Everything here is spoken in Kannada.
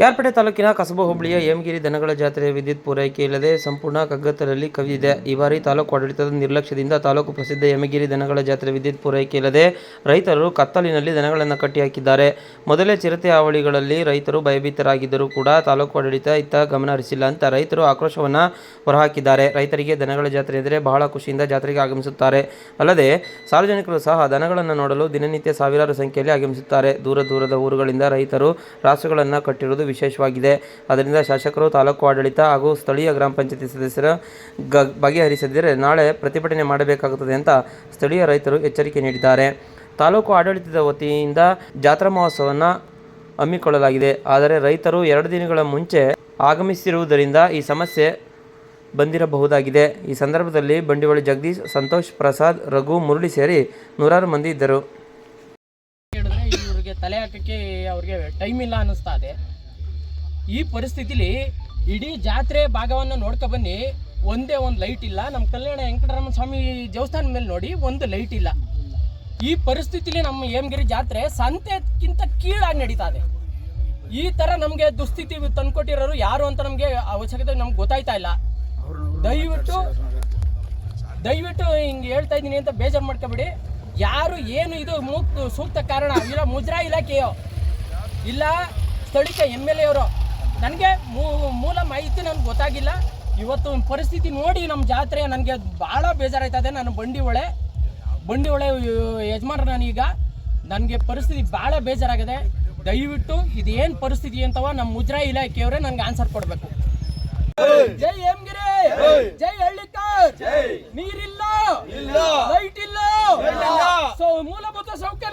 ಕ್ಯಾರ್ಪೇಟೆ ತಾಲೂಕಿನ ಕಸಬಾ ಹೋಬಳಿಯ ಯಮಗಿರಿ ದನಗಳ ಜಾತ್ರೆ ವಿದ್ಯುತ್ ಪೂರೈಕೆ ಇಲ್ಲದೆ ಸಂಪೂರ್ಣ ಕಗ್ಗತ್ತಲಲ್ಲಿ ಕವಿದಿದೆ. ಈ ಬಾರಿ ತಾಲೂಕು ಆಡಳಿತದ ನಿರ್ಲಕ್ಷ್ಯದಿಂದ ತಾಲೂಕು ಪ್ರಸಿದ್ಧ ಯಮಗಿರಿ ದನಗಳ ಜಾತ್ರೆ ವಿದ್ಯುತ್ ಪೂರೈಕೆ ಇಲ್ಲದೆ ರೈತರು ಕತ್ತಲಿನಲ್ಲಿ ದನಗಳನ್ನು ಕಟ್ಟಿಹಾಕಿದ್ದಾರೆ. ಮೊದಲೇ ಚಿರತೆ ಹಾವಳಿಗಳಲ್ಲಿ ರೈತರು ಭಯಭೀತರಾಗಿದ್ದರೂ ಕೂಡ ತಾಲೂಕು ಆಡಳಿತ ಇತ್ತ ಗಮನ ಹರಿಸಿಲ್ಲ ಅಂತ ರೈತರು ಆಕ್ರೋಶವನ್ನು ಹೊರಹಾಕಿದ್ದಾರೆ. ರೈತರಿಗೆ ದನಗಳ ಜಾತ್ರೆ ಎಂದರೆ ಬಹಳ ಖುಷಿಯಿಂದ ಜಾತ್ರೆಗೆ ಆಗಮಿಸುತ್ತಾರೆ. ಅಲ್ಲದೆ ಸಾರ್ವಜನಿಕರು ಸಹ ದನಗಳನ್ನು ನೋಡಲು ದಿನನಿತ್ಯ ಸಾವಿರಾರು ಸಂಖ್ಯೆಯಲ್ಲಿ ಆಗಮಿಸುತ್ತಾರೆ. ದೂರ ದೂರದ ಊರುಗಳಿಂದ ರೈತರು ರಾಸುಗಳನ್ನು ಕಟ್ಟಿರುವುದು ವಿಶೇಷವಾಗಿದೆ. ಅದರಿಂದ ಶಾಸಕರು, ತಾಲೂಕು ಆಡಳಿತ ಹಾಗೂ ಸ್ಥಳೀಯ ಗ್ರಾಮ ಪಂಚಾಯತಿ ಸದಸ್ಯರ ಗ, ಬಗೆಹರಿಸದಿದ್ದರೆ ನಾಳೆ ಪ್ರತಿಭಟನೆ ಮಾಡಬೇಕಾಗುತ್ತದೆ ಅಂತ ಸ್ಥಳೀಯ ರೈತರು ಎಚ್ಚರಿಕೆ ನೀಡಿದ್ದಾರೆ. ತಾಲೂಕು ಆಡಳಿತದ ವತಿಯಿಂದ ಜಾತ್ರಾ ಮಹೋತ್ಸವವನ್ನು ಹಮ್ಮಿಕೊಳ್ಳಲಾಗಿದೆ. ಆದರೆ ರೈತರು ಎರಡು ದಿನಗಳ ಮುಂಚೆ ಆಗಮಿಸಿರುವುದರಿಂದ ಈ ಸಮಸ್ಯೆ ಬಂದಿರಬಹುದಾಗಿದೆ. ಈ ಸಂದರ್ಭದಲ್ಲಿ ಬಂಡಿವಳಿ ಜಗದೀಶ್, ಸಂತೋಷ್ ಪ್ರಸಾದ್, ರಘು ಮುರಳಿ ಸೇರಿ ನೂರಾರು ಮಂದಿ ಇದ್ದರು. ತಲೆ ಹಾಕಕ್ಕೆ ಅವ್ರಿಗೆ ಟೈಮ್ ಇಲ್ಲ ಅನ್ನಿಸ್ತಾ ಇದೆ. ಈ ಪರಿಸ್ಥಿತಿಲಿ ಇಡೀ ಜಾತ್ರೆ ಭಾಗವನ್ನು ನೋಡ್ಕೊ ಬನ್ನಿ. ಒಂದೇ ಒಂದು ಲೈಟ್ ಇಲ್ಲ. ನಮ್ಮ ಕಲ್ಯಾಣ ವೆಂಕಟರಮಣ ಸ್ವಾಮಿ ದೇವಸ್ಥಾನ ಮೇಲೆ ನೋಡಿ ಒಂದು ಲೈಟ್ ಇಲ್ಲ. ಈ ಪರಿಸ್ಥಿತಿಲಿ ನಮ್ಮ ಹೇಮಗಿರಿ ಜಾತ್ರೆ ಸಂತೆಕ್ಕಿಂತ ಕೀಳಾಗಿ ನಡೀತಾ ಇದೆ. ಈ ತರ ನಮಗೆ ದುಸ್ಥಿತಿ ತಂದುಕೊಟ್ಟಿರೋರು ಯಾರು ಅಂತ ನಮಗೆ ಅವಶ್ಯಕತೆ ನಮ್ಗೆ ಗೊತ್ತಾಯ್ತಾ ಇಲ್ಲ. ದಯವಿಟ್ಟು ದಯವಿಟ್ಟು ಹಿಂಗೆ ಹೇಳ್ತಾ ಇದ್ದೀನಿ ಅಂತ ಬೇಜಾರು ಮಾಡ್ಕೋಬೇಡಿ. ಯಾರು ಏನು ಇದು ಮೂಕ್ ಸೂಕ್ತ ಕಾರಣ ಇಲ್ಲ ಮುಜರಾ ಇಲಾಖೆಯೋ, ಇಲ್ಲ ಸ್ಥಳೀಯ ಎಂ ಎಲ್ ಎ ಅವರು ನನಗೆ ಮೂಲ ಮಾಹಿತಿ ನನಗೆ ಗೊತ್ತಾಗಿಲ್ಲ. ಇವತ್ತು ಪರಿಸ್ಥಿತಿ ನೋಡಿ ನಮ್ಮ ಜಾತ್ರೆ ನನಗೆ ಭಾಳ ಬೇಜಾರಾಯ್ತದೆ. ನಾನು ಬಂಡಿ ಒಳೆ ಬಂಡಿ ಒಳೆ ಯಜಮಾನ್ರು ನಾನೀಗ ನನಗೆ ಪರಿಸ್ಥಿತಿ ಭಾಳ ಬೇಜಾರಾಗಿದೆ. ದಯವಿಟ್ಟು ಇದೇನು ಪರಿಸ್ಥಿತಿ ಅಂತವ ನಮ್ಮ ಮುಜರಾ ಇಲಾಖೆಯವರೇ ನನಗೆ ಆನ್ಸರ್ ಕೊಡಬೇಕು. ಜೈ ಹೇಮಗಿರಿ! ಜೈ ಹಳ್ಳಿಕರ್! ನೀರಿಲ್ಲ! ಲೈಟ್ ಇಲ್ಲ! ಸೊ ಮೂಲಭೂತ ಸೌಕರ್ಯಗಳಿಲ್ಲ